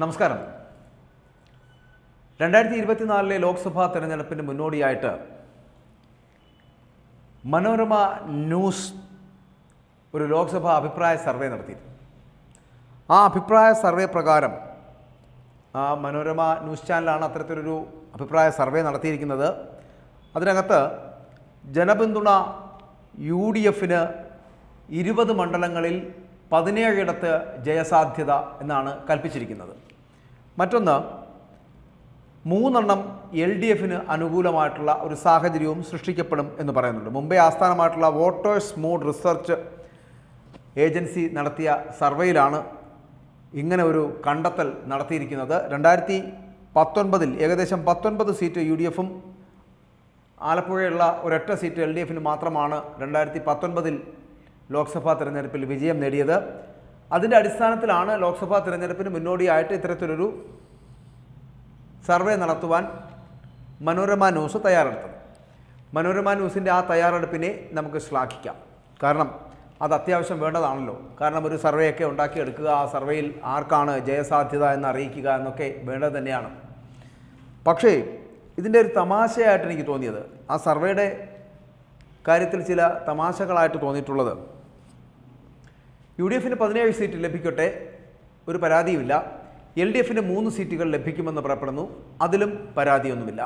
നമസ്കാരം. രണ്ടായിരത്തി ഇരുപത്തിനാലിലെ ലോക്സഭാ തെരഞ്ഞെടുപ്പിന് മുന്നോടിയായിട്ട് മനോരമ ന്യൂസ് ഒരു ലോക്സഭാ അഭിപ്രായ സർവേ നടത്തിയിരുന്നു. ആ അഭിപ്രായ സർവേ പ്രകാരം ആ മനോരമ ന്യൂസ് ചാനലാണ് അത്തരത്തിലൊരു അഭിപ്രായ സർവേ നടത്തിയിരിക്കുന്നത്. അതിനകത്ത് ജനപിന്തുണ യു ഡി എഫിന് ഇരുപത് മണ്ഡലങ്ങളിൽ പതിനേഴിടത്ത് ജയസാധ്യത എന്നാണ് കൽപ്പിച്ചിരിക്കുന്നത്. മറ്റൊന്ന് മൂന്നെണ്ണം എൽ ഡി എഫിന് അനുകൂലമായിട്ടുള്ള ഒരു സാഹചര്യവും സൃഷ്ടിക്കപ്പെടും എന്ന് പറയുന്നുണ്ട്. മുംബൈ ആസ്ഥാനമായിട്ടുള്ള വോട്ടേഴ്സ് മൂഡ് റിസർച്ച് ഏജൻസി നടത്തിയ സർവേയിലാണ് ഇങ്ങനെ ഒരു കണ്ടെത്തൽ നടത്തിയിരിക്കുന്നത്. രണ്ടായിരത്തി പത്തൊൻപതിൽ ഏകദേശം പത്തൊൻപത് സീറ്റ് യു ഡി എഫും ആലപ്പുഴയുള്ള ഒരൊറ്റ സീറ്റ് എൽ ഡി എഫിന് മാത്രമാണ് രണ്ടായിരത്തി പത്തൊൻപതിൽ ലോക്സഭാ തെരഞ്ഞെടുപ്പിൽ വിജയം നേടിയത്. അതിന്റെ അടിസ്ഥാനത്തിലാണ് ലോക്സഭാ തിരഞ്ഞെടുപ്പിന് മുന്നോടിയായിട്ട് ഇത്തരത്തിലൊരു സർവേ നടത്തുവാൻ മനോരമ ന്യൂസ് തയ്യാറെടുത്തത്. മനോരമ ന്യൂസിന്റെ ആ തയ്യാറെടുപ്പിനെ നമുക്ക് ശ്ലാഘിക്കാം. കാരണം അത് അത്യാവശ്യം വേണ്ടതാണല്ലോ. കാരണം ഒരു സർവേയൊക്കെ ഉണ്ടാക്കിയെടുക്കുക ആ സർവേയിൽ ആർക്കാണ് ജയസാധ്യത എന്ന് അറിയിക്കുക എന്നൊക്കെ വേണ്ടത് തന്നെയാണ്. പക്ഷേ ഇതിന്റെ ഒരു തമാശയായിട്ട് എനിക്ക് തോന്നിയത് ആ സർവേയുടെ കാര്യത്തിൽ ചില തമാശകളായിട്ട് തോന്നിയിട്ടുള്ളത് യു ഡി എഫിന് പതിനേഴ് സീറ്റ് ലഭിക്കട്ടെ ഒരു പരാതിയുമില്ല. എൽ ഡി എഫിന് മൂന്ന് സീറ്റുകൾ ലഭിക്കുമെന്ന് പറയപ്പെടുന്നു അതിലും പരാതിയൊന്നുമില്ല.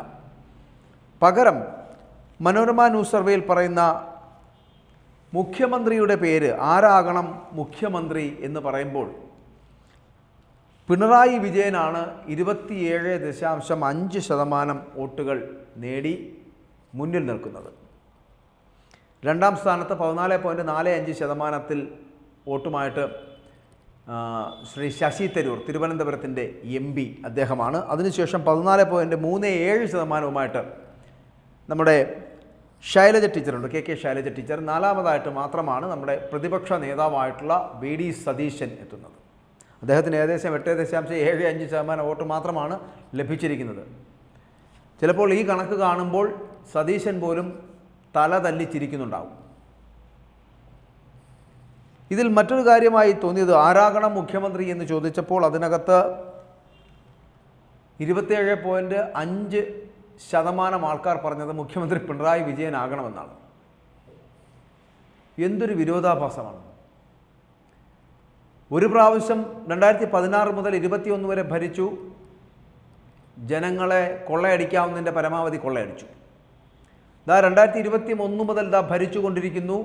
പകരം മനോരമ ന്യൂസ് സർവേയിൽ പറയുന്ന മുഖ്യമന്ത്രിയുടെ പേര് ആരാകണം മുഖ്യമന്ത്രി എന്ന് പറയുമ്പോൾ പിണറായി വിജയനാണ് ഇരുപത്തിയേഴ് ദശാംശം അഞ്ച് ശതമാനം വോട്ടുകൾ നേടി മുന്നിൽ നിൽക്കുന്നത്. രണ്ടാം സ്ഥാനത്ത് പതിനാല് പോയിന്റ് നാല് അഞ്ച് ശതമാനത്തിൽ വോട്ടുമായിട്ട് ശ്രീ ശശി തരൂർ തിരുവനന്തപുരത്തിന്റെ എം പി അദ്ദേഹമാണ്. അതിനുശേഷം പതിനാല് പോയിന്റ് മൂന്ന് ഏഴ് ശതമാനവുമായിട്ട് നമ്മുടെ ശൈലജ ടീച്ചറുണ്ട്. കെ കെ ശൈലജ ടീച്ചർ നാലാമതായിട്ട് മാത്രമാണ് നമ്മുടെ പ്രതിപക്ഷ നേതാവായിട്ടുള്ള വി ഡി സതീശൻ എത്തുന്നത്. അദ്ദേഹത്തിന് ഏകദേശം എട്ട് ദശാംശം ഏഴ് അഞ്ച് ശതമാനം വോട്ട് മാത്രമാണ് ലഭിച്ചിരിക്കുന്നത്. ചിലപ്പോൾ ഈ കണക്ക് കാണുമ്പോൾ സതീശൻ പോലും തല തല്ലിച്ചിരിക്കുന്നുണ്ടാവും. ഇതിൽ മറ്റൊരു കാര്യമായി തോന്നിയത് ആരാകണം മുഖ്യമന്ത്രി എന്ന് ചോദിച്ചപ്പോൾ അതിനകത്ത് ഇരുപത്തിയേഴ് പോയിന്റ് അഞ്ച് ശതമാനം ആൾക്കാർ പറഞ്ഞത് മുഖ്യമന്ത്രി പിണറായി വിജയനാകണമെന്നാണ് എന്തൊരു വിരോധാഭാസമാണ്. ഒരു പ്രാവശ്യം രണ്ടായിരത്തി പതിനാറ് മുതൽ ഇരുപത്തിയൊന്ന് വരെ ഭരിച്ചു. ജനങ്ങളെ കൊള്ളയടിക്കാവുന്നതിന്റെ പരമാവധി കൊള്ളയടിച്ചു. ദാ രണ്ടായിരത്തി ഇരുപത്തി ഒന്ന് മുതൽ ദാ ഭരിച്ചുകൊണ്ടിരിക്കുന്നു.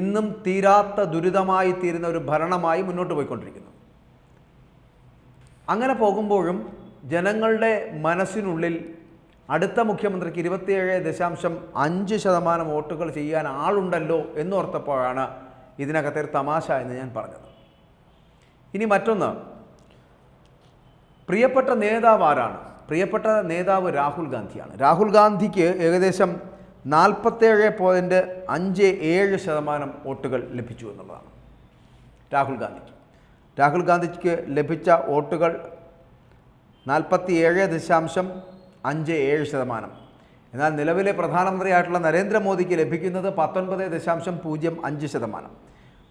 ഇന്നും തീരാത്ത ദുരിതമായി തീരുന്ന ഒരു ഭരണമായി മുന്നോട്ട് പോയിക്കൊണ്ടിരിക്കുന്നു. അങ്ങനെ പോകുമ്പോഴും ജനങ്ങളുടെ മനസ്സിനുള്ളിൽ അടുത്ത മുഖ്യമന്ത്രിക്ക് ഇരുപത്തിയേഴ് ദശാംശം അഞ്ച് ശതമാനം വോട്ടുകൾ ചെയ്യാൻ ആളുണ്ടല്ലോ എന്നോർത്തപ്പോഴാണ് ഇതിനകത്തെ ഒരു തമാശ എന്ന് ഞാൻ പറഞ്ഞത്. ഇനി മറ്റൊന്ന്. പ്രിയപ്പെട്ട നേതാവ് ആരാണ്? പ്രിയപ്പെട്ട നേതാവ് രാഹുൽ ഗാന്ധിയാണ്. രാഹുൽ ഗാന്ധിക്ക് ഏകദേശം നാൽപ്പത്തേഴ് പോയിന്റ് അഞ്ച് ഏഴ് ശതമാനം വോട്ടുകൾ ലഭിച്ചു എന്നുള്ളതാണ്. രാഹുൽ ഗാന്ധിക്ക്. രാഹുൽ ഗാന്ധിക്ക് ലഭിച്ച വോട്ടുകൾ നാൽപ്പത്തി ഏഴ് ദശാംശം അഞ്ച് ഏഴ് ശതമാനം. എന്നാൽ നിലവിലെ പ്രധാനമന്ത്രിയായിട്ടുള്ള നരേന്ദ്രമോദിക്ക് ലഭിക്കുന്നത് പത്തൊൻപത് ദശാംശം പൂജ്യം അഞ്ച് ശതമാനം.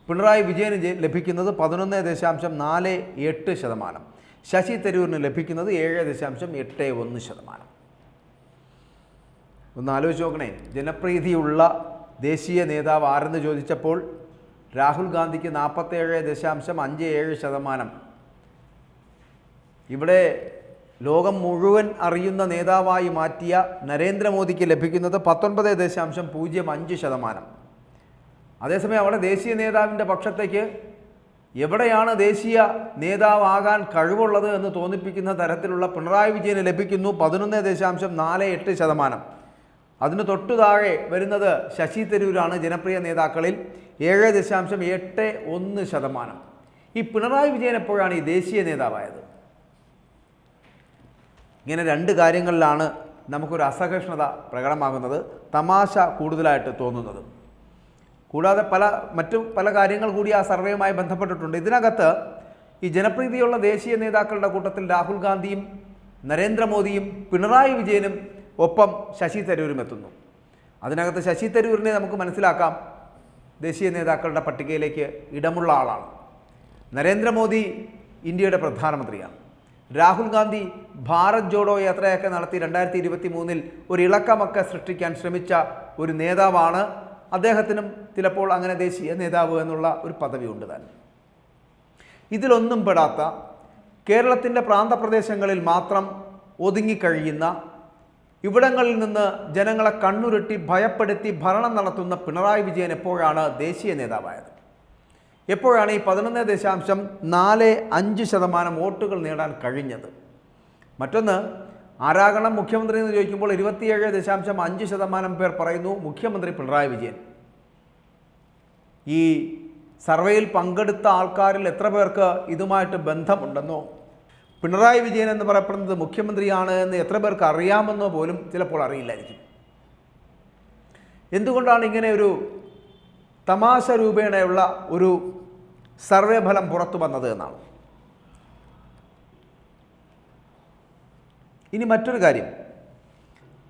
പിണറായി വിജയന് ലഭിക്കുന്നത് പതിനൊന്ന് ദശാംശം നാല് എട്ട് ശതമാനം. ശശി തരൂരിന് ലഭിക്കുന്നത് ഏഴ് ദശാംശം എട്ട് ഒന്ന് ശതമാനം. ഒന്ന് ആലോചിച്ച് നോക്കണേ. ജനപ്രീതിയുള്ള ദേശീയ നേതാവ് ആരെന്ന് ചോദിച്ചപ്പോൾ രാഹുൽ ഗാന്ധിക്ക് നാൽപ്പത്തേഴ് ദശാംശം അഞ്ച് ഏഴ് ശതമാനം. ഇവിടെ ലോകം മുഴുവൻ അറിയുന്ന നേതാവായി മാറ്റിയ നരേന്ദ്രമോദിക്ക് ലഭിക്കുന്നത് പത്തൊൻപത് ദശാംശം പൂജ്യം അഞ്ച് ശതമാനം. അതേസമയം അവിടെ ദേശീയ നേതാവിന്റെ പക്ഷത്തേക്ക് എവിടെയാണ് ദേശീയ നേതാവാകാൻ കഴിവുള്ളത് എന്ന് തോന്നിപ്പിക്കുന്ന തരത്തിലുള്ള പിണറായി വിജയന് ലഭിക്കുന്നു പതിനൊന്ന് ദശാംശം നാല് എട്ട് ശതമാനം. അതിന് തൊട്ടു താഴെ വരുന്നത് ശശി തരൂരാണ് ജനപ്രിയ നേതാക്കളിൽ ഏഴ് ദശാംശം എട്ട് ഒന്ന് ശതമാനം. ഈ പിണറായി വിജയൻ എപ്പോഴാണ് ഈ ദേശീയ നേതാവായത്? ഇങ്ങനെ രണ്ട് കാര്യങ്ങളിലാണ് നമുക്കൊരു അസഹിഷ്ണുത പ്രകടമാകുന്നത് തമാശ കൂടുതലായിട്ട് തോന്നുന്നത്. കൂടാതെ പല മറ്റു പല കാര്യങ്ങൾ കൂടി ആ സർവേയുമായി ബന്ധപ്പെട്ടിട്ടുണ്ട്. ഇതിനകത്ത് ഈ ജനപ്രീതിയുള്ള ദേശീയ നേതാക്കളുടെ കൂട്ടത്തിൽ രാഹുൽ ഗാന്ധിയും നരേന്ദ്രമോദിയും പിണറായി വിജയനും ഒപ്പം ശശി തരൂരും എത്തുന്നു. അതിനകത്ത് ശശി തരൂരിനെ നമുക്ക് മനസ്സിലാക്കാം. ദേശീയ നേതാക്കളുടെ പട്ടികയിലേക്ക് ഇടമുള്ള ആളാണ്. നരേന്ദ്രമോദി ഇന്ത്യയുടെ പ്രധാനമന്ത്രിയാണ്. രാഹുൽ ഗാന്ധി ഭാരത് ജോഡോ യാത്രയൊക്കെ നടത്തി രണ്ടായിരത്തി ഇരുപത്തി മൂന്നിൽ ഒരു ഇളക്കമൊക്കെ സൃഷ്ടിക്കാൻ ശ്രമിച്ച ഒരു നേതാവാണ്. അദ്ദേഹത്തിനും ചിലപ്പോൾ അങ്ങനെ ദേശീയ നേതാവ് എന്നുള്ള ഒരു പദവി ഉണ്ട് താൻ. ഇതിലൊന്നും പെടാത്ത കേരളത്തിന്റെ പ്രാന്തപ്രദേശങ്ങളിൽ മാത്രം ഒതുങ്ങിക്കഴിയുന്ന ഇവിടങ്ങളിൽ നിന്ന് ജനങ്ങളെ കണ്ണുരുട്ടി ഭയപ്പെടുത്തി ഭരണം നടത്തുന്ന പിണറായി വിജയൻ എപ്പോഴാണ് ദേശീയ നേതാവായത്? എപ്പോഴാണ് ഈ പതിനൊന്ന് ദശാംശം നാല് അഞ്ച് ശതമാനം വോട്ടുകൾ നേടാൻ കഴിഞ്ഞത്? മറ്റൊന്ന് ആരാകണം മുഖ്യമന്ത്രി എന്ന് ചോദിക്കുമ്പോൾ ഇരുപത്തിയേഴ് ദശാംശം അഞ്ച് ശതമാനം പേർ പറയുന്നു മുഖ്യമന്ത്രി പിണറായി വിജയൻ. ഈ സർവേയിൽ പങ്കെടുത്ത ആൾക്കാരിൽ എത്ര പേർക്ക് ഇതുമായിട്ട് ബന്ധമുണ്ടെന്നോ? പിണറായി വിജയൻ എന്ന് പറയപ്പെടുന്നത് മുഖ്യമന്ത്രിയാണ് എന്ന് എത്ര പേർക്ക് അറിയാമെന്നോ പോലും ചിലപ്പോൾ അറിയില്ലായിരിക്കും. എന്തുകൊണ്ടാണ് ഇങ്ങനെ ഒരു തമാശ രൂപേണയുള്ള ഒരു സർവേ ഫലം പുറത്തു വന്നത് എന്നാണ്? ഇനി മറ്റൊരു കാര്യം.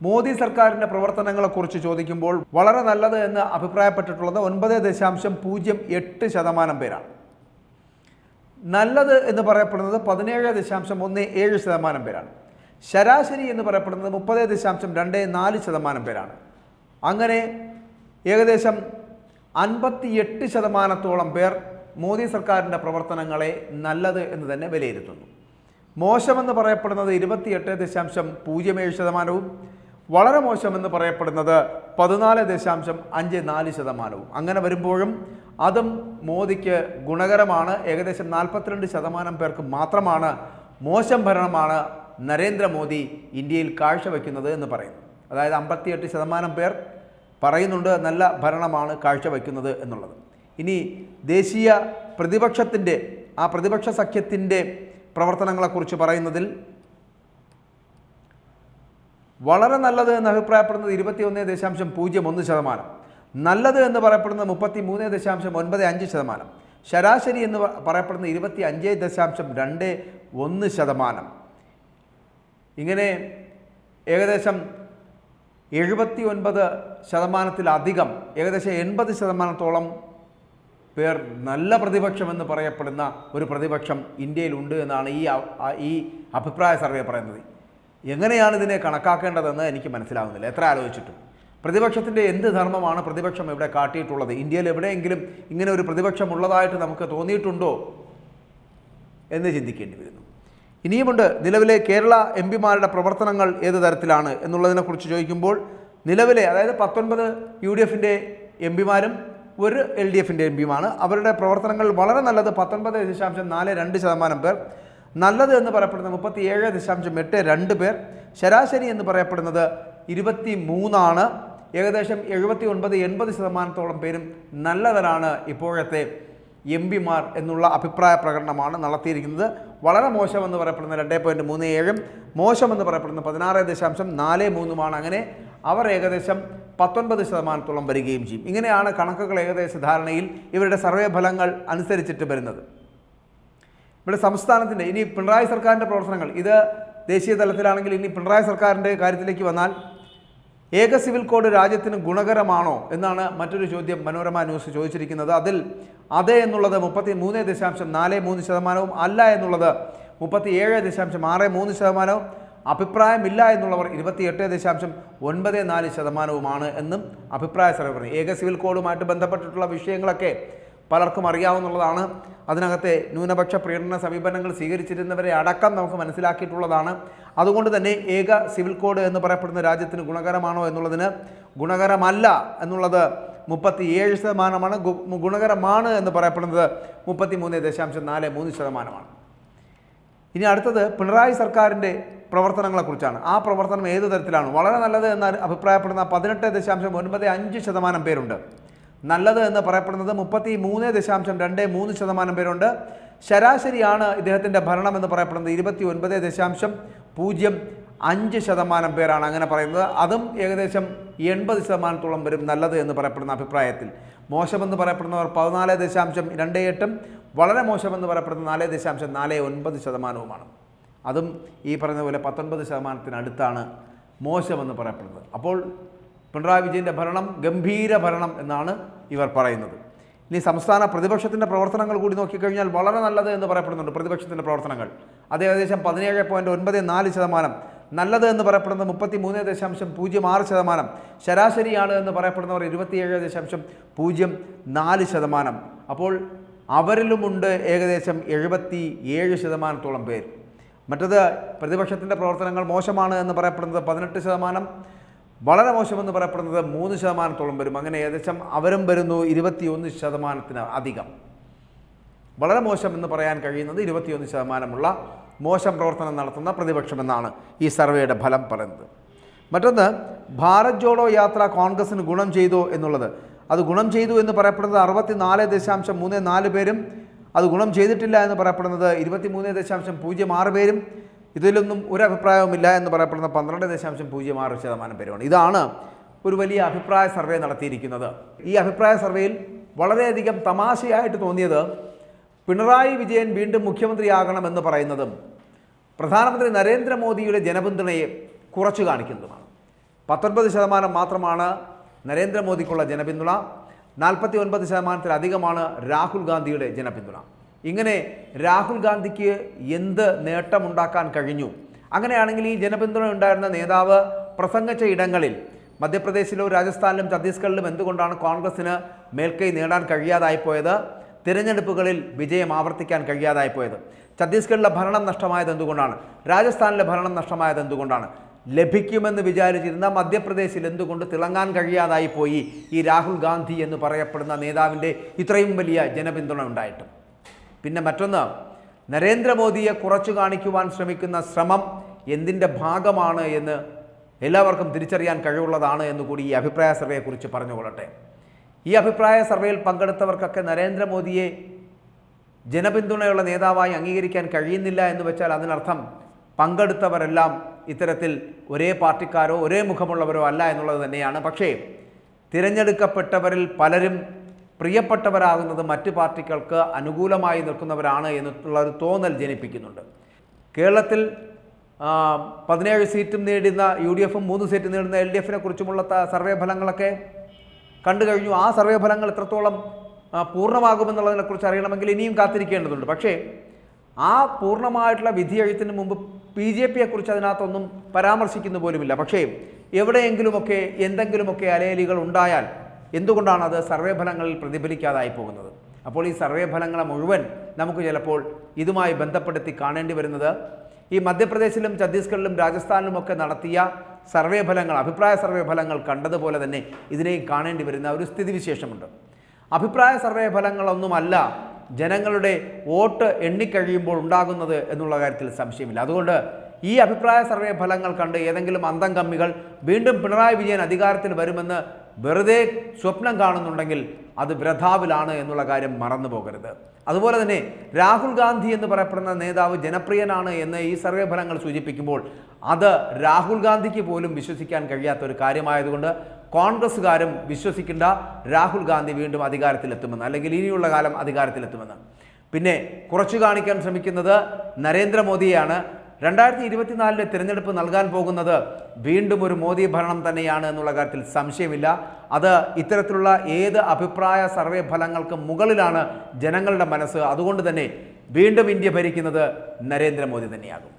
മോദി സർക്കാരിന്റെ പ്രവർത്തനങ്ങളെക്കുറിച്ച് ചോദിക്കുമ്പോൾ വളരെ നല്ലത് എന്ന് അഭിപ്രായപ്പെട്ടിട്ടുള്ളത് ഒൻപത് ദശാംശം പൂജ്യം എട്ട് ശതമാനം പേരാണ്. നല്ലത് എന്ന് പറയപ്പെടുന്നത് പതിനേഴ് ദശാംശം ഒന്ന് ഏഴ് ശതമാനം പേരാണ്. ശരാശരി എന്ന് പറയപ്പെടുന്നത് മുപ്പത് ദശാംശം രണ്ട് നാല് ശതമാനം പേരാണ്. അങ്ങനെ ഏകദേശം അൻപത്തിയെട്ട് ശതമാനത്തോളം പേർ മോദി സർക്കാരിന്റെ പ്രവർത്തനങ്ങളെ നല്ലത് എന്ന് തന്നെ വിലയിരുത്തുന്നു. മോശമെന്ന് പറയപ്പെടുന്നത് ഇരുപത്തിയെട്ട് ദശാംശം പൂജ്യം ഏഴ് ശതമാനവും വളരെ മോശമെന്ന് പറയപ്പെടുന്നത് പതിനാല് ദശാംശം അഞ്ച് നാല് ശതമാനവും. അങ്ങനെ വരുമ്പോഴും അതും മോദിക്ക് ഗുണകരമാണ്. ഏകദേശം നാൽപ്പത്തിരണ്ട് ശതമാനം പേർക്ക് മാത്രമാണ് മോശം ഭരണമാണ് നരേന്ദ്രമോദി ഇന്ത്യയിൽ കാഴ്ചവെക്കുന്നത് എന്ന് പറയുന്നു അതായത് അമ്പത്തിയെട്ട് ശതമാനം പേർ പറയുന്നുണ്ട് നല്ല ഭരണമാണ് കാഴ്ചവെക്കുന്നത് എന്നുള്ളത്. ഇനി ദേശീയ പ്രതിപക്ഷത്തിന്റെ ആ പ്രതിപക്ഷ സഖ്യത്തിന്റെ പ്രവർത്തനങ്ങളെക്കുറിച്ച് പറയുന്നതിൽ വളരെ നല്ലത് എന്ന് അഭിപ്രായപ്പെടുന്നത് ഇരുപത്തിയൊന്ന് ദശാംശം പൂജ്യം ഒന്ന് ശതമാനം. നല്ലത് എന്ന് പറയപ്പെടുന്നത് മുപ്പത്തി മൂന്ന് ദശാംശം ഒൻപത് അഞ്ച് ശതമാനം. ശരാശരി എന്ന് പറയപ്പെടുന്ന ഇരുപത്തി അഞ്ച് ദശാംശം രണ്ട് ഒന്ന് ശതമാനം. ഇങ്ങനെ ഏകദേശം എഴുപത്തി ഒൻപത് ശതമാനത്തിലധികം ഏകദേശം എൺപത് ശതമാനത്തോളം പേർ നല്ല പ്രതിപക്ഷം എന്ന് പറയപ്പെടുന്ന ഒരു പ്രതിപക്ഷം ഇന്ത്യയിലുണ്ട് എന്നാണ് ഈ ഈ അഭിപ്രായ സർവേ പറയുന്നത്. എങ്ങനെയാണ് ഇതിനെ കണക്കാക്കേണ്ടതെന്ന് എനിക്ക് മനസ്സിലാവുന്നില്ല. എത്ര ആലോചിച്ചിട്ടും. പ്രതിപക്ഷത്തിന്റെ എന്ത് ധർമ്മമാണ് പ്രതിപക്ഷം ഇവിടെ കാട്ടിയിട്ടുള്ളത്? ഇന്ത്യയിൽ എവിടെയെങ്കിലും ഇങ്ങനെ ഒരു പ്രതിപക്ഷം ഉള്ളതായിട്ട് നമുക്ക് തോന്നിയിട്ടുണ്ടോ എന്ന് ചിന്തിക്കേണ്ടി വരുന്നു. ഇനിയുമുണ്ട് നിലവിലെ കേരള എം പിമാരുടെ പ്രവർത്തനങ്ങൾ ഏത് തരത്തിലാണ് എന്നുള്ളതിനെക്കുറിച്ച് ചോദിക്കുമ്പോൾ നിലവിലെ അതായത് പത്തൊൻപത് യു ഡി എഫിന്റെ എം പിമാരും ഒരു എൽ ഡി എഫിന്റെ എം പിയുമാണ്. അവരുടെ പ്രവർത്തനങ്ങൾ വളരെ നല്ലത് പത്തൊൻപത് ദശാംശം നാല് രണ്ട് ശതമാനം പേർ നല്ലത് എന്ന് പറയപ്പെടുന്ന മുപ്പത്തി ഏഴ് ദശാംശം എട്ട് രണ്ട് പേർ ശരാശരി എന്ന് പറയപ്പെടുന്നത് ഇരുപത്തി മൂന്നാണ് ഏകദേശം എഴുപത്തി ഒൻപത് എൺപത് ശതമാനത്തോളം പേരും നല്ലവരാണ് ഇപ്പോഴത്തെ എം പിമാർ എന്നുള്ള അഭിപ്രായ പ്രകടനമാണ് നടത്തിയിരിക്കുന്നത്. വളരെ മോശമെന്ന് പറയപ്പെടുന്ന രണ്ടേ പോയിന്റ് മൂന്ന് ഏഴും മോശമെന്ന് പറയപ്പെടുന്ന പതിനാറ് ദശാംശം നാല് മൂന്നുമാണ് അങ്ങനെ അവർ ഏകദേശം പത്തൊൻപത് ശതമാനത്തോളം വരികയും ചെയ്യും. ഇങ്ങനെയാണ് കണക്കുകൾ ഏകദേശ ധാരണയിൽ ഇവരുടെ സർവേ ഫലങ്ങൾ അനുസരിച്ചിട്ട് വരുന്നത്. ഇവിടെ സംസ്ഥാനത്തിന്റെ ഇനി പിണറായി സർക്കാരിന്റെ പ്രവർത്തനങ്ങൾ ഇത് ദേശീയ തലത്തിലാണെങ്കിൽ ഇനി പിണറായി സർക്കാരിന്റെ കാര്യത്തിലേക്ക് വന്നാൽ ഏക സിവിൽ കോഡ് രാജ്യത്തിന് ഗുണകരമാണോ എന്നാണ് മറ്റൊരു ചോദ്യം മനോരമ ന്യൂസ് ചോദിച്ചിരിക്കുന്നത്. അതിൽ അതെ എന്നുള്ളത് മുപ്പത്തി മൂന്ന് ദശാംശം നാല് മൂന്ന് ശതമാനവും അല്ല എന്നുള്ളത് മുപ്പത്തി ഏഴ് ദശാംശം ആറ് മൂന്ന് ശതമാനവും അഭിപ്രായമില്ല എന്നുള്ളവർ ഇരുപത്തിയെട്ട് ദശാംശം ഒൻപത് നാല് ശതമാനവുമാണ് എന്നും അഭിപ്രായ സർവേ പറഞ്ഞു ഏക സിവിൽ കോഡുമായിട്ട് ബന്ധപ്പെട്ടിട്ടുള്ള വിഷയങ്ങളൊക്കെ പലർക്കും അറിയാവുന്നുള്ളതാണ് അതിനകത്തെ ന്യൂനപക്ഷ പ്രീണന സമീപനങ്ങൾ സ്വീകരിച്ചിരുന്നവരെ അടക്കം നമുക്ക് മനസ്സിലാക്കിയിട്ടുള്ളതാണ്. അതുകൊണ്ട് തന്നെ ഏക സിവിൽ കോഡ് എന്ന് പറയപ്പെടുന്ന രാജ്യത്തിന് ഗുണകരമാണോ എന്നുള്ളതിന് ഗുണകരമല്ല എന്നുള്ളത് മുപ്പത്തി ഏഴ് ശതമാനമാണ് ഗുണകരമാണ് എന്ന് പറയപ്പെടുന്നത് മുപ്പത്തി മൂന്ന് ദശാംശം നാല് മൂന്ന് ശതമാനമാണ്. ഇനി അടുത്തത് പിണറായി സർക്കാരിന്റെ പ്രവർത്തനങ്ങളെക്കുറിച്ചാണ്. ആ പ്രവർത്തനം ഏത് തരത്തിലാണ്? വളരെ നല്ലത് എന്ന് അഭിപ്രായപ്പെടുന്ന പതിനെട്ട് ദശാംശം ഒൻപത് അഞ്ച് ശതമാനം പേരുണ്ട്. നല്ലത് എന്ന് പറയപ്പെടുന്നത് മുപ്പത്തി മൂന്ന് ദശാംശം രണ്ട് മൂന്ന് ശതമാനം പേരുണ്ട്. ശരാശരിയാണ് ഇദ്ദേഹത്തിന്റെ ഭരണം എന്ന് പറയപ്പെടുന്നത് ഇരുപത്തി ഒൻപത് ദശാംശം പൂജ്യം അഞ്ച് ശതമാനം പേരാണ് അങ്ങനെ പറയുന്നത്. അതും ഏകദേശം എൺപത് ശതമാനത്തോളം വരും നല്ലത് എന്ന് പറയപ്പെടുന്ന അഭിപ്രായത്തിൽ. മോശമെന്ന് പറയപ്പെടുന്നവർ പതിനാല് ദശാംശം രണ്ട് എട്ടും വളരെ മോശമെന്ന് പറയപ്പെടുന്ന നാല് ദശാംശം നാല് ഒൻപത് ശതമാനവുമാണ്. അതും ഈ പറയുന്ന പോലെ പത്തൊൻപത് ശതമാനത്തിനടുത്താണ് മോശമെന്ന് പറയപ്പെടുന്നത്. അപ്പോൾ പിണറായി വിജയന്റെ ഭരണം ഗംഭീര ഭരണം എന്നാണ് ഇവർ പറയുന്നത്. ഇനി സംസ്ഥാന പ്രതിപക്ഷത്തിന്റെ പ്രവർത്തനങ്ങൾ കൂടി നോക്കിക്കഴിഞ്ഞാൽ വളരെ നല്ലത് എന്ന് പറയപ്പെടുന്നുണ്ട് പ്രതിപക്ഷത്തിന്റെ പ്രവർത്തനങ്ങൾ. അത് ഏകദേശം പതിനേഴ് പോയിന്റ് ഒൻപത് നാല് ശതമാനം. നല്ലത് എന്ന് പറയപ്പെടുന്നത് മുപ്പത്തി മൂന്ന് ദശാംശം പൂജ്യം ആറ് ശതമാനം. ശരാശരിയാണ് എന്ന് പറയപ്പെടുന്നവർ ഇരുപത്തിയേഴ് ദശാംശം പൂജ്യം നാല് ശതമാനം. അപ്പോൾ അവരിലുമുണ്ട് ഏകദേശം എഴുപത്തി ഏഴ് ശതമാനത്തോളം പേർ. മറ്റത് പ്രതിപക്ഷത്തിന്റെ പ്രവർത്തനങ്ങൾ മോശമാണ് എന്ന് പറയപ്പെടുന്നത് പതിനെട്ട് ശതമാനം. വളരെ മോശമെന്ന് പറയപ്പെടുന്നത് മൂന്ന് ശതമാനത്തോളം വരും. അങ്ങനെ ഏകദേശം അവരും വരുന്നു ഇരുപത്തിയൊന്ന് ശതമാനത്തിന് അധികം. വളരെ മോശം എന്ന് പറയാൻ കഴിയുന്നത് ഇരുപത്തിയൊന്ന് ശതമാനമുള്ള മോശം പ്രവർത്തനം നടത്തുന്ന പ്രതിപക്ഷമെന്നാണ് ഈ സർവേയുടെ ഫലം പറയുന്നത്. മറ്റൊന്ന് ഭാരത് ജോഡോ യാത്ര കോൺഗ്രസിന് ഗുണം ചെയ്തു എന്നുള്ളത്. അത് ഗുണം ചെയ്തു എന്ന് പറയപ്പെടുന്നത് അറുപത്തിനാല് ദശാംശം മൂന്ന് നാല് പേരും അത് ഗുണം ചെയ്തിട്ടില്ല എന്ന് പറയപ്പെടുന്നത് ഇരുപത്തി മൂന്ന് ദശാംശം പൂജ്യം ആറ് പേരും ഇതിലൊന്നും ഒരു അഭിപ്രായവുമില്ല എന്ന് പറയപ്പെടുന്ന പന്ത്രണ്ട് ദശാംശം പൂജ്യം ആറ് ശതമാനം പേരുമാണ് ഇതാണ് ഒരു വലിയ അഭിപ്രായ സർവേ നടത്തിയിരിക്കുന്നത്. ഈ അഭിപ്രായ സർവേയിൽ വളരെയധികം തമാശയായിട്ട് തോന്നിയത് പിണറായി വിജയൻ വീണ്ടും മുഖ്യമന്ത്രിയാകണമെന്ന് പറയുന്നതും പ്രധാനമന്ത്രി നരേന്ദ്രമോദിയുടെ ജനപിന്തുണയെ കുറച്ചു കാണിക്കുന്നതുമാണ്. പത്തൊൻപത് ശതമാനം മാത്രമാണ് നരേന്ദ്രമോദിക്കുള്ള ജനപിന്തുണ. നാൽപ്പത്തി ഒൻപത് ശതമാനത്തിലധികമാണ് രാഹുൽ ഗാന്ധിയുടെ ജനപിന്തുണ. ഇങ്ങനെ രാഹുൽ ഗാന്ധിക്ക് എന്ത് നേട്ടമുണ്ടാക്കാൻ കഴിഞ്ഞു? അങ്ങനെയാണെങ്കിൽ ഈ ജനപിന്തുണ ഉണ്ടായിരുന്ന നേതാവ് പ്രസംഗിച്ച ഇടങ്ങളിൽ മധ്യപ്രദേശിലോ രാജസ്ഥാനിലും ഛത്തീസ്ഗഡിലും എന്തുകൊണ്ടാണ് കോൺഗ്രസിന് മേൽക്കൈ നേടാൻ കഴിയാതായി പോയത്? തിരഞ്ഞെടുപ്പുകളിൽ വിജയം ആവർത്തിക്കാൻ കഴിയാതായി പോയത്. ഛത്തീസ്ഗഡിലെ ഭരണം നഷ്ടമായത് എന്തുകൊണ്ടാണ്? രാജസ്ഥാനിലെ ഭരണം നഷ്ടമായത് എന്തുകൊണ്ടാണ്? ലഭിക്കുമെന്ന് വിചാരിച്ചിരുന്ന മധ്യപ്രദേശിൽ എന്തുകൊണ്ട് തിളങ്ങാൻ കഴിയാതായി പോയി ഈ രാഹുൽ ഗാന്ധി എന്ന് പറയപ്പെടുന്ന നേതാവിന്റെ ഇത്രയും വലിയ ജനപിന്തുണ ഉണ്ടായിട്ടും? പിന്നെ മറ്റൊന്ന് നരേന്ദ്രമോദിയെ കുറച്ചു കാണിക്കുവാൻ ശ്രമിക്കുന്ന ശ്രമം എന്തിന്റെ ഭാഗമാണ് എന്ന് എല്ലാവർക്കും തിരിച്ചറിയാൻ കഴിവുള്ളതാണ് എന്ന് കൂടി ഈ അഭിപ്രായ സർവേയെക്കുറിച്ച് പറഞ്ഞുകൊള്ളട്ടെ ഈ അഭിപ്രായ സർവേയിൽ പങ്കെടുത്തവർക്കൊക്കെ നരേന്ദ്രമോദിയെ ജനപിന്തുണയുള്ള നേതാവായി അംഗീകരിക്കാൻ കഴിയുന്നില്ല എന്ന് വെച്ചാൽ അതിനർത്ഥം പങ്കെടുത്തവരെല്ലാം ഇത്തരത്തിൽ ഒരേ പാർട്ടിക്കാരോ ഒരേ മുഖമുള്ളവരോ അല്ല എന്നുള്ളത് തന്നെയാണ്. പക്ഷേ തിരഞ്ഞെടുക്കപ്പെട്ടവരിൽ പലരും പ്രിയപ്പെട്ടവരാകുന്നത് മറ്റ് പാർട്ടികൾക്ക് അനുകൂലമായി നിൽക്കുന്നവരാണ് എന്നുള്ള ഒരു തോന്നൽ ജനിപ്പിക്കുന്നുണ്ട്. കേരളത്തിൽ പതിനേഴ് സീറ്റും നേടുന്ന യു ഡി എഫും മൂന്ന് സീറ്റ് നേടുന്ന എൽ ഡി എഫിനെ കുറിച്ചുമുള്ള സർവേ ഫലങ്ങളൊക്കെ കണ്ടു കഴിഞ്ഞു. ആ സർവേ ഫലങ്ങൾ എത്രത്തോളം പൂർണമാകുമെന്നുള്ളതിനെക്കുറിച്ച് അറിയണമെങ്കിൽ ഇനിയും കാത്തിരിക്കേണ്ടതുണ്ട്. പക്ഷേ ആ പൂർണമായിട്ടുള്ള വിധിയെഴുത്തിന് മുമ്പ് ബി ജെ പിയെക്കുറിച്ച് അതിനകത്തൊന്നും പരാമർശിക്കുന്നു പോലുമില്ല. പക്ഷേ എവിടെയെങ്കിലുമൊക്കെ എന്തെങ്കിലുമൊക്കെ അലയലികൾ ഉണ്ടായാൽ എന്തുകൊണ്ടാണ് അത് സർവേ ഫലങ്ങളിൽ പ്രതിഫലിക്കാതായി പോകുന്നത്? അപ്പോൾ ഈ സർവേ ഫലങ്ങളെ മുഴുവൻ നമുക്ക് ചിലപ്പോൾ ഇതുമായി ബന്ധപ്പെടുത്തി കാണേണ്ടി വരുന്നത് ഈ മധ്യപ്രദേശിലും ഛത്തീസ്ഗഡിലും രാജസ്ഥാനിലുമൊക്കെ നടത്തിയ സർവേ ഫലങ്ങൾ അഭിപ്രായ സർവേ ഫലങ്ങൾ കണ്ടതുപോലെ തന്നെ ഇതിനെയും കാണേണ്ടി വരുന്ന ഒരു സ്ഥിതിവിശേഷമുണ്ട്. അഭിപ്രായ സർവേ ഫലങ്ങളൊന്നുമല്ല ജനങ്ങളുടെ വോട്ട് എണ്ണിക്കഴിയുമ്പോൾ ഉണ്ടാകുന്നത് എന്നുള്ള കാര്യത്തിൽ സംശയമില്ല. അതുകൊണ്ട് ഈ അഭിപ്രായ സർവേ ഫലങ്ങൾ കണ്ട് ഏതെങ്കിലും അന്തം കമ്മികൾ വീണ്ടും പിണറായി വിജയൻ അധികാരത്തിൽ വരുമെന്ന് വെറുതെ സ്വപ്നം കാണുന്നുണ്ടെങ്കിൽ അത് വ്രതാവിലാണ് എന്നുള്ള കാര്യം മറന്നു പോകരുത്. അതുപോലെ തന്നെ രാഹുൽ ഗാന്ധി എന്ന് പറയപ്പെടുന്ന നേതാവ് ജനപ്രിയനാണ് എന്ന് ഈ സർവേ ഫലങ്ങൾ സൂചിപ്പിക്കുമ്പോൾ അത് രാഹുൽ ഗാന്ധിക്ക് പോലും വിശ്വസിക്കാൻ കഴിയാത്ത ഒരു കാര്യമായതുകൊണ്ട് കോൺഗ്രസ്സുകാരും വിശ്വസിക്കേണ്ട രാഹുൽ ഗാന്ധി വീണ്ടും അധികാരത്തിലെത്തുമെന്ന് അല്ലെങ്കിൽ ഇനിയുള്ള കാലം അധികാരത്തിലെത്തുമെന്ന്. പിന്നെ കുറച്ചു കാണിക്കാൻ ശ്രമിക്കുന്നത് നരേന്ദ്രമോദിയെയാണ്. രണ്ടായിരത്തി ഇരുപത്തിനാലിലെ തിരഞ്ഞെടുപ്പ് നൽകാൻ പോകുന്നത് വീണ്ടും ഒരു മോദി ഭരണം തന്നെയാണ് എന്നുള്ള കാര്യത്തിൽ സംശയമില്ല. അത് ഇത്തരത്തിലുള്ള ഏത് അഭിപ്രായ സർവേ ഫലങ്ങൾക്ക് മുകളിലാണ് ജനങ്ങളുടെ മനസ്സ്. അതുകൊണ്ട് തന്നെ വീണ്ടും ഇന്ത്യ ഭരിക്കുന്നത് നരേന്ദ്രമോദി തന്നെയാകും.